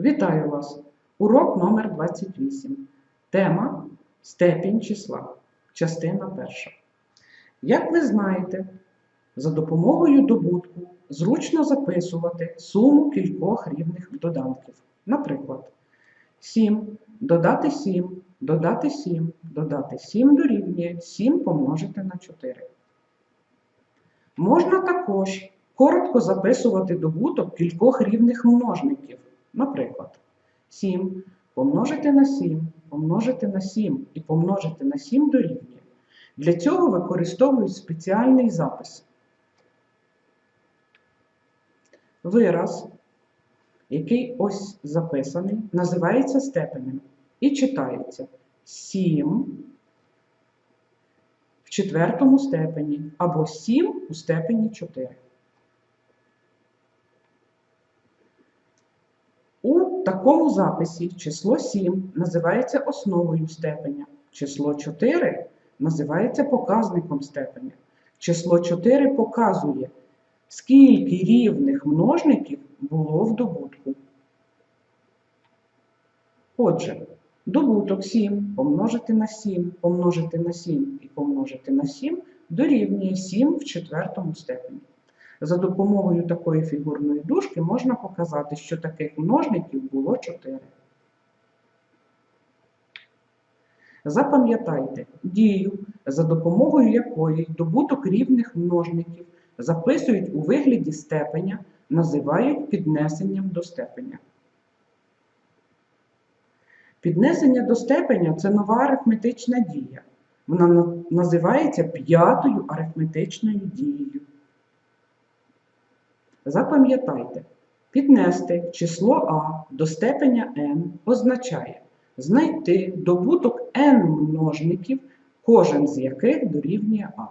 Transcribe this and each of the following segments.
Вітаю вас! Урок номер 28. Тема Степінь числа. Частина перша. Як ви знаєте, за допомогою добутку зручно записувати суму кількох рівних доданків. Наприклад, 7 додати 7, додати 7, додати 7 дорівнює 7 помножити на 4. Можна також коротко записувати добуток кількох рівних множників. Наприклад, 7 помножити на 7, помножити на 7 і помножити на 7 дорівнює. Для цього використовують спеціальний запис. Вираз, який ось записаний, називається степенем і читається 7 в четвертому степені або 7 у степені 4. У такому записі число 7 називається основою степеня, число 4 називається показником степеня. Число 4 показує, скільки рівних множників було в добутку. Отже, добуток 7 помножити на 7, помножити на 7 і помножити на 7 дорівнює 7 в четвертому степені. За допомогою такої фігурної дужки можна показати, що таких множників було 4. Запам'ятайте дію, за допомогою якої добуток рівних множників записують у вигляді степеня, називають піднесенням до степеня. Піднесення до степеня це нова арифметична дія. Вона називається п'ятою арифметичною дією. Запам'ятайте, піднести число А до степеня n означає знайти добуток n множників, кожен з яких дорівнює А.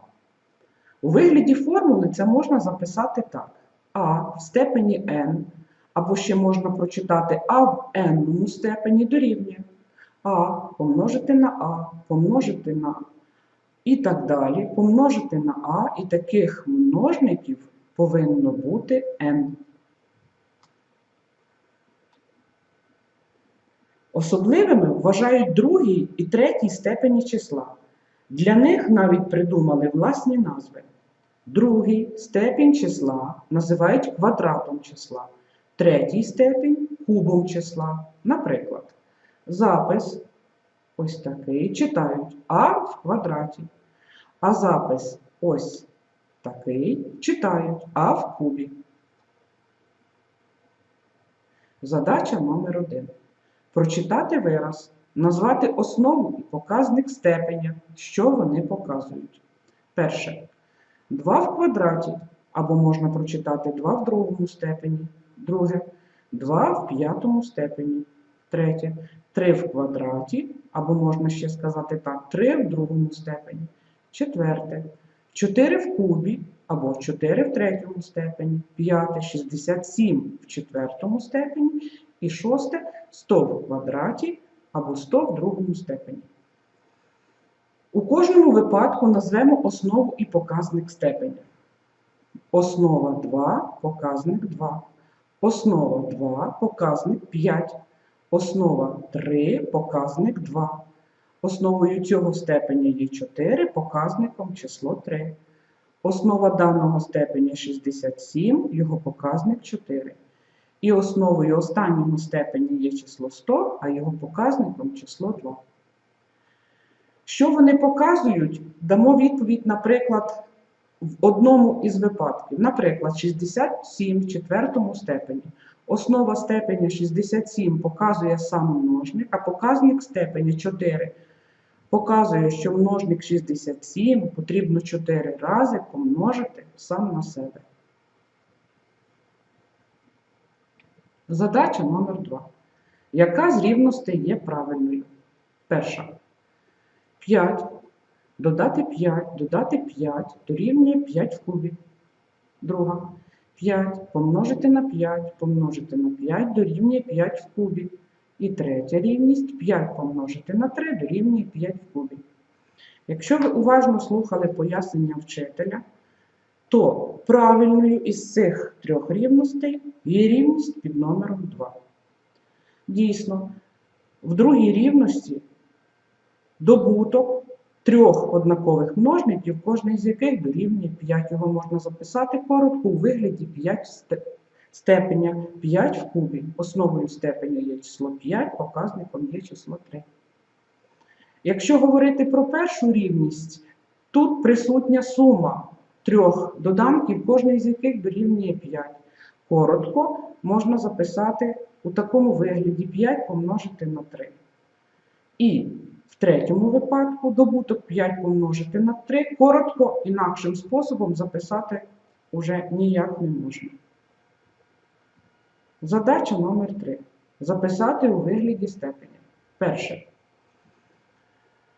У вигляді формули це можна записати так: А в степені n, або ще можна прочитати А в n степені дорівнює А помножити на А, помножити на і так далі, помножити на А, і таких множників повинно бути n. Особливими вважають другий і третій степені числа. Для них навіть придумали власні назви. Другий степінь числа називають квадратом числа, третій степінь кубом числа. Наприклад, запис ось такий читають А в квадраті, а запис ось такий читають А в кубі. Задача номер один. Прочитати вираз, назвати основу і показник степеня, що вони показують. Перше. 2 в квадраті, або можна прочитати 2 в другому степені. Друге. 2 в п'ятому степені. Третє. 3 в квадраті, або можна ще сказати так, 3 в другому степені. Четверте. 4 в кубі, або 4 в третьому степені. П'яте 67 в четвертому степені. І шосте 100 в квадраті або 100 в другому степені. У кожному випадку назвемо основу і показник степеня. Основа 2, показник 2. Основа 2, показник 5. Основа 3, показник 2. Основою цього степеня є 4, показником число 3. Основа даного степеня 67, його показник 4. І основою останнього степені є число 100, а його показником число 2. Що вони показують? Дамо відповідь, наприклад, в одному із випадків. Наприклад, 67 в четвертому степені. Основа степеня 67 показує сам множник, а показник степеня 4 показує, що множник 67 потрібно 4 рази помножити сам на себе. Задача номер 2. Яка з рівностей є правильною? Перша. 5. Додати 5, додати 5 дорівнює 5 в кубі. Друга. 5 помножити на 5, помножити на 5 дорівнює 5 в кубі. І третя рівність 5 помножити на 3 дорівнює 5 в кубі. Якщо ви уважно слухали пояснення вчителя, то правильною із цих трьох рівностей є рівність під номером 2. Дійсно, в другій рівності добуток трьох однакових множників, кожний з яких дорівнює 5. Його можна записати коротко у вигляді 5 сте- степеня 5 в кубі. Основою степеня є число 5, показником є число 3. Якщо говорити про першу рівність, тут присутня сума трьох доданків, кожний з яких дорівнює 5. Коротко можна записати у такому вигляді 5 помножити на 3. І в третьому випадку добуток 5 помножити на 3 коротко інакшим способом записати уже ніяк не можна. Задача номер 3. Записати у вигляді степеня. Перше.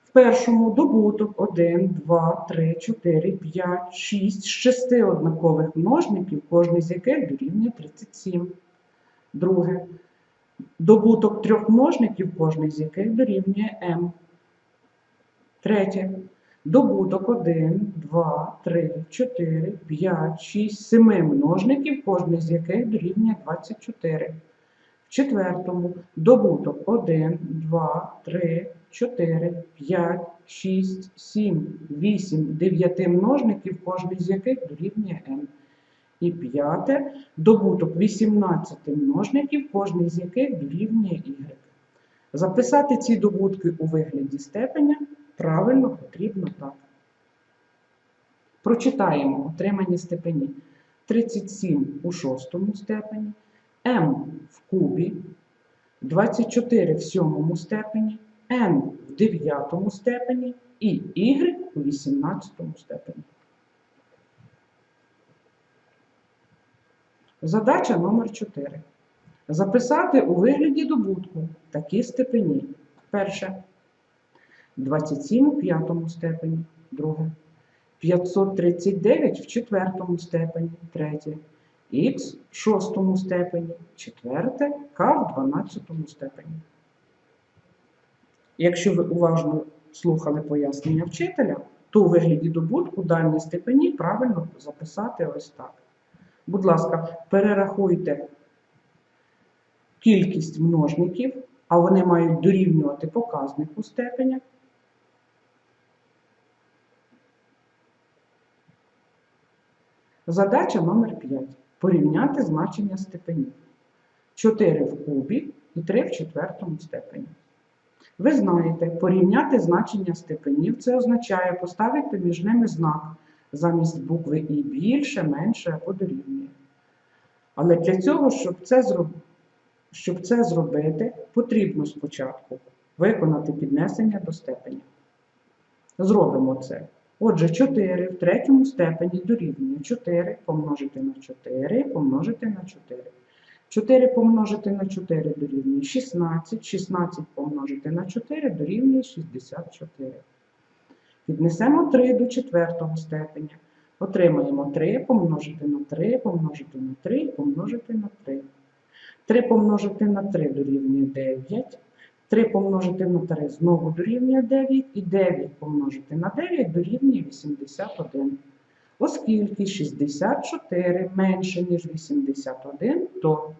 В першому добуток 1, 2, 3, 4, 5, 6 з 6 однакових множників, кожний з яких дорівнює 37. Друге. Добуток трьох множників, кожний з яких дорівнює m. Третє. Добуток 1, 2, 3, 4, 5, 6, 7 множників, кожний з яких дорівнює 24. В четвертому добуток 1, 2, 3, 4, 5, 6, 7, 8, 9 множників, кожний з яких дорівнює m. І п'яте добуток 18 множників, кожний з яких дорівнює y. Записати ці добутки у вигляді степеня правильно потрібно так. Прочитаємо отримані степені 37 у шостому степені, m в кубі, 24 в сьомому степені, n в дев'ятому степені і y у 18 степені. Задача номер 4. Записати у вигляді добутку такі степені. Перше. 27 у п'ятому степені. Друге. 539 в четвертому степені. Третє. Х в шостому степені. Четверте. К в дванадцятому степені. Якщо ви уважно слухали пояснення вчителя, то у вигляді добутку дані степені правильно записати ось так. Будь ласка, перерахуйте кількість множників, а вони мають дорівнювати показнику степеня. Задача номер 5. Порівняти значення степенів. 4 в кубі і 3 в четвертому степені. Ви знаєте, порівняти значення степенів це означає поставити між ними знак замість букви І більше, менше або дорівнює. Але для цього, щоб це, зроб... щоб це зробити, потрібно спочатку виконати піднесення до степеня. Зробимо це. Отже, 4 в третьому степені дорівнює 4 помножити на 4 помножити на 4. 4 помножити на 4 дорівнює 16, 16 помножити на 4 дорівнює 64. Піднесемо 3 до четвертого степеня. Отримаємо 3 помножити на 3 помножити на 3 помножити на 3. 3 помножити на 3 дорівнює 9. 3 помножити на 3 знову дорівнює 9. І 9 помножити на 9 дорівнює 81. Оскільки 64 менше, ніж 81, то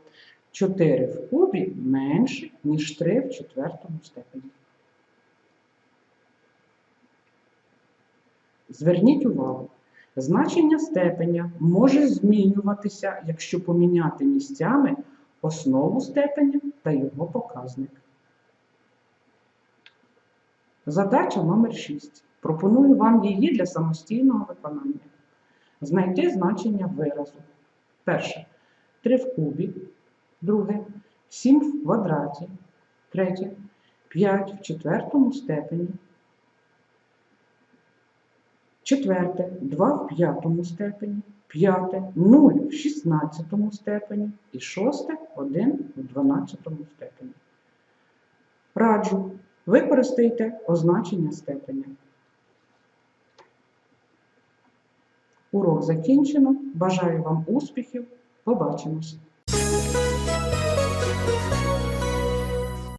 4 в кубі менше, ніж 3 в четвертому степені. Зверніть увагу, значення степеня може змінюватися, якщо поміняти місцями основу степеня та його показник. Задача номер 6. Пропоную вам її для самостійного виконання. Знайти значення виразу. Перше. 3 в кубі. Друге. 7 в квадраті. Третє. 5 в четвертому степені. Четверте 2 в п'ятому степені, п'яте 0 в шістнадцятому степені і шосте 1 в дванадцятому степені. Раджу, використайте означення степеня. Урок закінчено. Бажаю вам успіхів. Побачимось!